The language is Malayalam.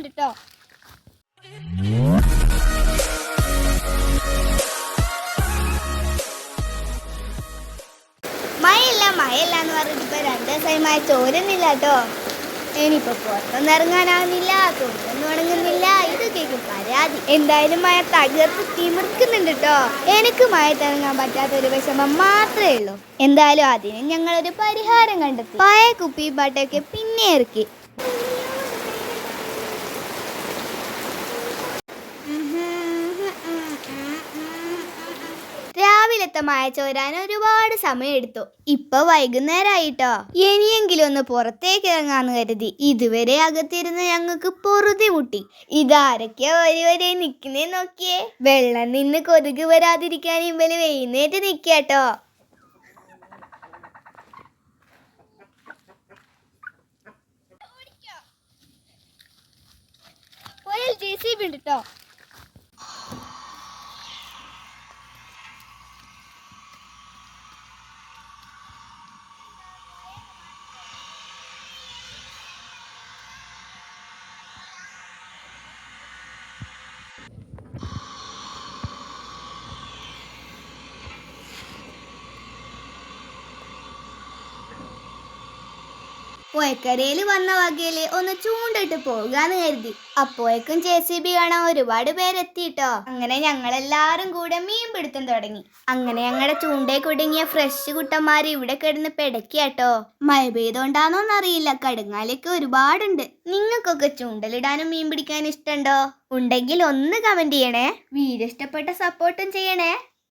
ഉണ്ട് കേട്ടോ മഴയില്ല എന്ന് പറഞ്ഞിട്ട് ഇപ്പൊ രണ്ടു ദിവസമായി മഴ ചോരുന്നില്ല കേട്ടോ. ഇനിയിപ്പോ പുറത്തൊന്നും ഇറങ്ങാനാവുന്നില്ല തുണിയൊന്നും ഉണങ്ങുന്നില്ല ഇത് കേൾക്കും പരാതി. എന്തായാലും മഴ തകർത്ത് തിമിർക്കുന്നുണ്ട് കേട്ടോ. എനിക്ക് മഴ തിറങ്ങാൻ പറ്റാത്ത ഒരു വിഷമം മാത്രമേ ഉള്ളൂ. എന്തായാലും അതിന് ഞങ്ങളൊരു പരിഹാരം കണ്ടെത്തി. പഴയ കുപ്പി പാട്ടൊക്കെ പിന്നെ ഇറക്കി. മഴ ചോരാൻ ഒരുപാട് സമയമെടുത്തു. ഇപ്പൊ വൈകുന്നേരമായിട്ടോ ഇനിയെങ്കിലും ഒന്ന് പുറത്തേക്ക് ഇറങ്ങാന്ന് കരുതി. ഇതുവരെ അകത്തിരുന്ന് ഞങ്ങൾക്ക് പൊറുതി മുട്ടി. ഇതാരൊക്കെയാ വരി വരെ നിക്കുന്നേ നോക്കിയേ. വെള്ളം നിന്ന് കൊതുക് വരാതിരിക്കാൻ ഇവൽ വെയ്യുന്നേറ്റ് നിക്കാട്ടോ. ജെ സി ബി പുഴക്കരയിൽ വന്ന വകയിൽ ഒന്ന് ചൂണ്ടിട്ട് പോകാന്ന് കരുതി. അപ്പോഴേക്കും ജെ സി ബി കാണാൻ ഒരുപാട് പേരെത്തിട്ടോ. അങ്ങനെ ഞങ്ങളെല്ലാരും കൂടെ മീൻ പിടുത്തം തുടങ്ങി. അങ്ങനെ ഞങ്ങളുടെ ചൂണ്ടേ കുടുങ്ങിയ ഫ്രഷ് കുട്ടന്മാര് ഇവിടെ കിടന്ന് പെടക്കിയാട്ടോ. മഴ പെയ്തോണ്ടാന്നോന്നറിയില്ല കടുങ്ങാലൊക്കെ ഒരുപാടുണ്ട്. നിങ്ങൾക്കൊക്കെ ചൂണ്ടലിടാനും മീൻ പിടിക്കാനും ഇഷ്ടണ്ടോ? ഉണ്ടെങ്കിൽ ഒന്ന് കമന്റ് ചെയ്യണേ. വീഡിയോ ഇഷ്ടപ്പെട്ട സപ്പോർട്ടും ചെയ്യണേ.